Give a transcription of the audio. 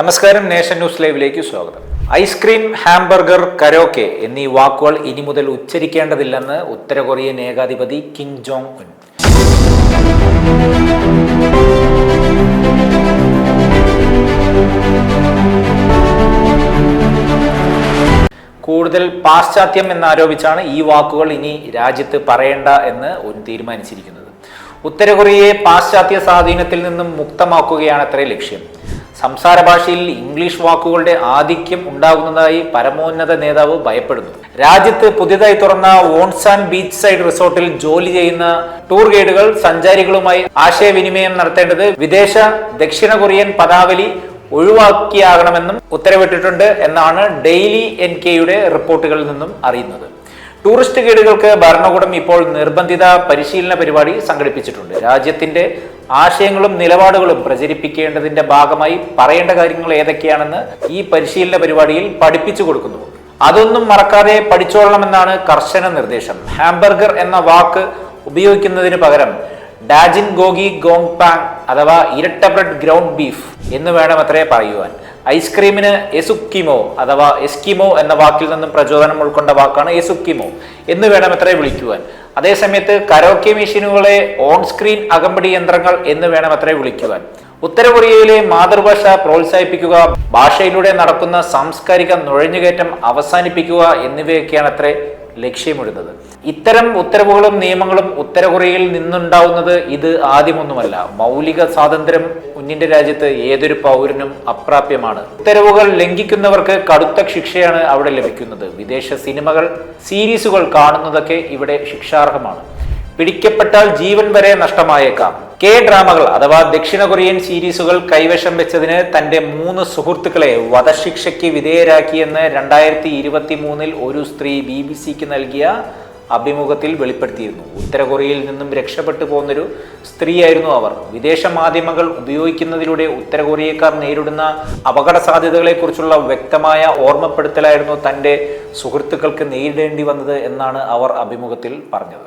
നമസ്കാരം nation news ലൈവിലേക്ക് സ്വാഗതം. ഐസ്ക്രീം ഹാംബർഗർ കരോക്കെ എന്നീ വാക്കുകൾ ഇനി മുതൽ ഉച്ചരിക്കേണ്ടതില്ലെന്ന് ഉത്തര കൊറിയൻ ഏകാധിപതി കിം ജോങ് ഉൻ. കൂടുതൽ പാശ്ചാത്യം എന്നാരോപിച്ചാണ് ഈ വാക്കുകൾ ഇനി രാജ്യത്ത് പറയേണ്ട എന്ന് ഉൻ തീരുമാനിച്ചിരിക്കുന്നത്. ഉത്തര കൊറിയയെ പാശ്ചാത്യ സ്വാധീനത്തിൽ നിന്നും മുക്തമാക്കുകയാണ് അത്രേ ലക്ഷ്യം. സംസാര ഭാഷയിൽ ഇംഗ്ലീഷ് വാക്കുകളുടെ ആധിക്യം ഉണ്ടാകുന്നതായി പരമോന്നത നേതാവ് ഭയപ്പെടുന്നു. രാജ്യത്ത് പുതിയതായി തുറന്ന ഓൺസാൻ ബീച്ച് സൈഡ് റിസോർട്ടിൽ ജോലി ചെയ്യുന്ന ടൂർ ഗൈഡുകൾ സഞ്ചാരികളുമായി ആശയവിനിമയം നടത്തേണ്ടത് വിദേശ ദക്ഷിണ കൊറിയൻ പദാവലി ഒഴിവാക്കിയാകണമെന്നും ഉത്തരവിട്ടിട്ടുണ്ട് എന്നാണ് ഡെയിലി എൻ കെയുടെ റിപ്പോർട്ടുകളിൽ നിന്നും അറിയുന്നത്. ടൂറിസ്റ്റ് ഗൈഡുകൾക്ക് ഭരണകൂടം ഇപ്പോൾ നിർബന്ധിത പരിശീലന പരിപാടി സംഘടിപ്പിച്ചിട്ടുണ്ട്. രാജ്യത്തിന്റെ ആശയങ്ങളും നിലപാടുകളും പ്രചരിപ്പിക്കേണ്ടതിന്റെ ഭാഗമായി പറയേണ്ട കാര്യങ്ങൾ ഏതൊക്കെയാണെന്ന് ഈ പരിശീലന പരിപാടിയിൽ പഠിപ്പിച്ചു കൊടുക്കുന്നു. അതൊന്നും മറക്കാതെ പഠിച്ചോളണമെന്നാണ് കർശന നിർദ്ദേശം. ഹാംബർഗർ എന്ന വാക്ക് ഉപയോഗിക്കുന്നതിന് പകരം ഡാജിൻ ഗോഗി ഗോങ് പാങ് അഥവാ ഇരട്ട ബ്രെഡ് ഗ്രൗണ്ട് ബീഫ് എന്ന് വേണം അത്രേ പറയുവാൻ. ഐസ്ക്രീമിന് എസുക്കിമോ അഥവാ എസ്കിമോ എന്ന വാക്കിൽ നിന്നും പ്രചോദനം ഉൾക്കൊണ്ട വാക്കാണ് എസുക്കിമോ എന്ന് വേണം എത്ര വിളിക്കുവാൻ. അതേസമയത്ത് കരോക്കെ മെഷീനുകളെ ഓൺ സ്ക്രീൻ അകമ്പടി യന്ത്രങ്ങൾ എന്ന് വേണം എത്ര വിളിക്കുവാൻ. ഉത്തര കൊറിയയിലെ മാതൃഭാഷ പ്രോത്സാഹിപ്പിക്കുക ഭാഷയിലൂടെ നടക്കുന്ന സാംസ്കാരിക നുഴഞ്ഞുകയറ്റം അവസാനിപ്പിക്കുക എന്നിവയൊക്കെയാണ് അത്രേ ലക്ഷ്യമിടുന്നത്. ഇത്തരം ഉത്തരവുകളും നിയമങ്ങളും ഉത്തര കൊറിയയിൽ നിന്നുണ്ടാവുന്നത് ഇത് ആദ്യമൊന്നുമല്ല. മൗലിക സ്വാതന്ത്ര്യം കുഞ്ഞിന്റെ രാജ്യത്ത് ഏതൊരു പൗരനും അപ്രാപ്യമാണ്. ഉത്തരവുകൾ ലംഘിക്കുന്നവർക്ക് കടുത്ത ശിക്ഷയാണ് അവിടെ ലഭിക്കുന്നത്. വിദേശ സിനിമകൾ സീരീസുകൾ കാണുന്നതൊക്കെ ഇവിടെ ശിക്ഷാർഹമാണ്. പിടിക്കപ്പെട്ടാൽ ജീവൻ വരെ നഷ്ടമായേക്കാം. കെ ഡ്രാമകൾ അഥവാ ദക്ഷിണ കൊറിയൻ സീരീസുകൾ കൈവശം വെച്ചതിന് തന്റെ മൂന്ന് സുഹൃത്തുക്കളെ വധശിക്ഷയ്ക്ക് വിധേയരാക്കിയെന്ന് രണ്ടായിരത്തി ഇരുപത്തി മൂന്നിൽ ഒരു സ്ത്രീ ബി ബി സിക്ക് നൽകിയ അഭിമുഖത്തിൽ വെളിപ്പെടുത്തിയിരുന്നു. ഉത്തര കൊറിയയിൽ നിന്നും രക്ഷപ്പെട്ടു പോകുന്നൊരു സ്ത്രീയായിരുന്നു അവർ. വിദേശ മാധ്യമങ്ങൾ ഉപയോഗിക്കുന്നതിലൂടെ ഉത്തര കൊറിയക്കാർ നേരിടുന്ന അപകട സാധ്യതകളെക്കുറിച്ചുള്ള വ്യക്തമായ ഓർമ്മപ്പെടുത്തലായിരുന്നു തന്റെ സുഹൃത്തുക്കൾക്ക് നേരിടേണ്ടി വന്നത് എന്നാണ് അവർ അഭിമുഖത്തിൽ പറഞ്ഞത്.